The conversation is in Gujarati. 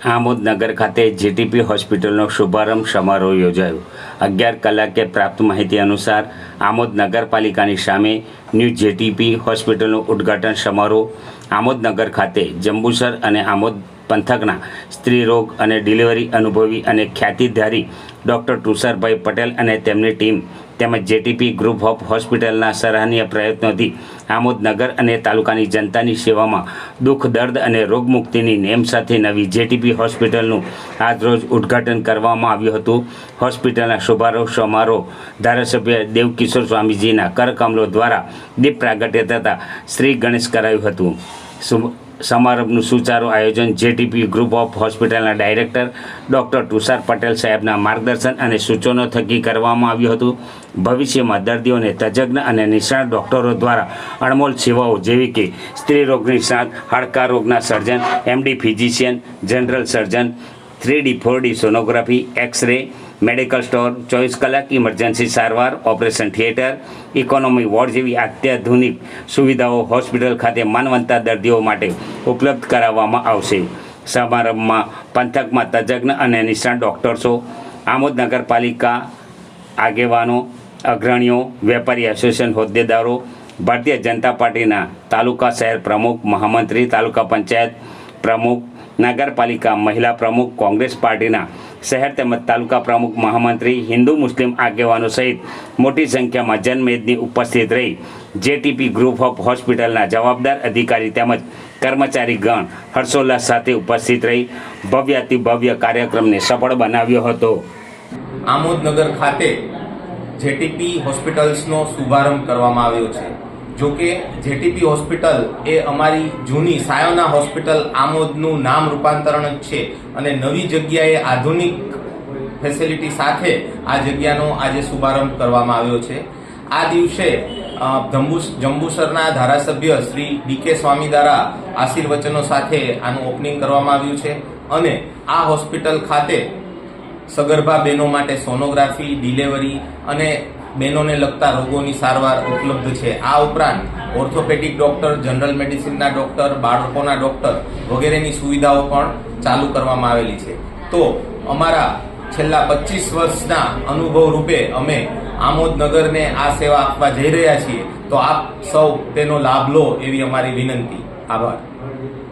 આમોદનગર ખાતે જીટીપી હોસ્પિટલનો શુભારંભ સમારોહ યોજાયો. અગિયાર કલાકે પ્રાપ્ત માહિતી અનુસાર આમોદ નગરપાલિકાની સામે ન્યૂ જેટીપી હોસ્પિટલનું ઉદ્ઘાટન સમારોહ આમોદનગર ખાતે જંબુસર અને આમોદ પંથકના સ્ત્રી રોગ અને ડિલિવરી અનુભવી અને ખ્યાતિધારી ડૉક્ટર તુષારભાઈ પટેલ અને તેમની ટીમ તેમજ જેટીપી ગ્રુપ ઓફ હોસ્પિટલના સરાહનીય પ્રયત્નોથી આમોદ નગર અને તાલુકાની જનતાની સેવામાં દુઃખ, દર્દ અને રોગમુક્તિની નેમ સાથે નવી જેટીપી હોસ્પિટલનું આજરોજ ઉદ્ઘાટન કરવામાં આવ્યું હતું. હોસ્પિટલના શુભારંભ સમારોહ ધારાસભ્ય દેવકિશોર સ્વામીજીના કરકમલો દ્વારા દીપ પ્રાગટ્ય થતાં શ્રી ગણેશ કરાયું હતું. સમારંભનું સુચારું આયોજન જેટીપી ગ્રુપ ઓફ હોસ્પિટલના ડાયરેક્ટર ડૉક્ટર તુષાર પટેલ સાહેબના માર્ગદર્શન અને સૂચનો થકી કરવામાં આવ્યું હતું. ભવિષ્યમાં દર્દીઓને તજજ્ઞ અને નિષ્ણાત ડૉક્ટરો દ્વારા અણમોલ સેવાઓ જેવી કે સ્ત્રી રોગ નિષ્ણાત હાડકા રોગના surgeon, MD physician, general surgeon three D four D sonography, x-ray medical store, ચોવીસ કલાક ઇમરજન્સી સારવાર, ઓપરેશન થિયેટર, ઇકોનોમી વોર્ડ જેવી અત્યાધુનિક સુવિધાઓ હોસ્પિટલ ખાતે માનવંતા દર્દીઓ માટે ઉપલબ્ધ કરાવવામાં આવશે. સમારંભમાં પંથકમાં તજજ્ઞ અને નિષ્ણાત ડૉક્ટર્સો, આમોદ નગરપાલિકા આગેવાનો, અગ્રણીઓ, વેપારી એસોસિએશન હોદ્દેદારો, ભારતીય જનતા પાર્ટીના તાલુકા શહેર પ્રમુખ, મહામંત્રી, તાલુકા પંચાયત પ્રમુખ, નગરપાલિકા મહિલા પ્રમુખ, કોંગ્રેસ પાર્ટીના શહેર તેમજ તાલુકા પ્રમુખ મહામંત્રી હિન્દુ મુસ્લિમ આગેવાનો સહિત મોટી સંખ્યામાં જનમેદની ઉપસ્થિત રહી. જેટીપી ગ્રુપ ઓફ હોસ્પિટલના જવાબદાર અધિકારી તેમજ કર્મચારીગણ હર્ષોલ્લાસ સાથે ઉપસ્થિત રહી. ભવ્યાતિ ભવ્ય કાર્યક્રમને સફળ બનાવ્યો હતો. આમોદનગર ખાતે જેટીપી હોસ્પિટલ્સનો શુભારંભ કરવામાં આવ્યો છે. જો કે જેટીપી હોસ્પિટલ એ અમારી જૂની સાયોના હોસ્પિટલ આમોદનું નામ રૂપાંતરણ જ છે અને નવી જગ્યાએ આધુનિક ફેસિલિટી સાથે આ જગ્યાનો આજે શુભારંભ કરવામાં આવ્યો છે. આ દિવસે જંબુસરના ધારાસભ્ય શ્રી ડીકે સ્વામી દ્વારા આશીર્વચનો સાથે આનું ઓપનિંગ કરવામાં આવ્યું છે અને આ હોસ્પિટલ ખાતે સગર્ભા બહેનો માટે સોનોગ્રાફી ડિલિવરી અને બહેનોને લગતા રોગોની સારવાર ઉપલબ્ધ છે. આ ઉપરાંત ઓર્થોપેડિક ડોક્ટર, જનરલ મેડિસિનના ડોક્ટર, બાળકોના ડોક્ટર વગેરેની સુવિધાઓ પણ ચાલુ કરવામાં આવેલી છે. તો અમારા છેલ્લા પચીસ વર્ષના અનુભવ રૂપે અમે આમોદનગરને આ સેવા આપવા જઈ રહ્યા છીએ. તો આપ સૌ તેનો લાભ લો એવી અમારી વિનંતી. આભાર.